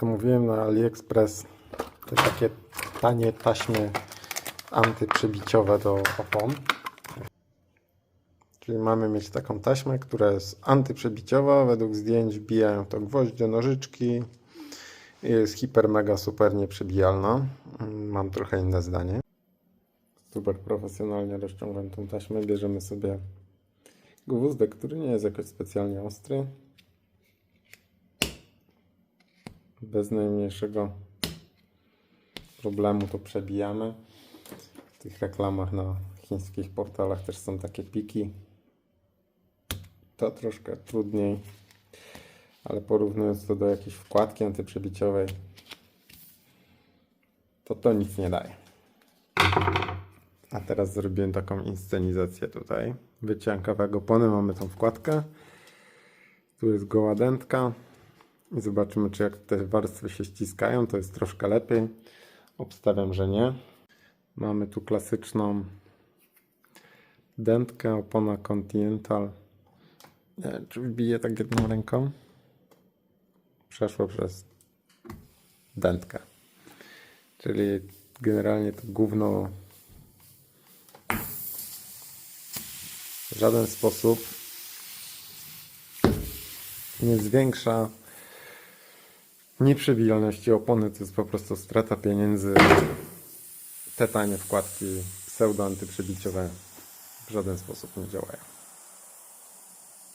Zamówiłem na AliExpress te takie tanie taśmy antyprzebiciowe do opon. Czyli mamy mieć taką taśmę, która jest antyprzebiciowa. Według zdjęć wbijają to gwoździe, nożyczki. Jest hiper, mega, super nieprzebijalna. Mam trochę inne zdanie. Super profesjonalnie rozciągam tą taśmę. Bierzemy sobie gwózdek, który nie jest jakoś specjalnie ostry. Bez najmniejszego problemu to przebijamy. W tych reklamach na chińskich portalach też są takie piki. To troszkę trudniej, ale porównując to do jakiejś wkładki antyprzebiciowej, to to nic nie daje. A teraz zrobiłem taką inscenizację tutaj. Wyciągawego opony mamy tą wkładkę. Tu jest goła dętka. Zobaczymy, czy jak te warstwy się ściskają, to jest troszkę lepiej. Obstawiam, że nie. Mamy tu klasyczną dętkę, opona Continental. Nie czy wbiję tak jedną ręką. Przeszło przez dętkę. Czyli generalnie to gówno w żaden sposób nie zwiększa nieprzewidzialności opony. To jest po prostu strata pieniędzy. Te tanie wkładki pseudo-antyprzebiciowe w żaden sposób nie działają.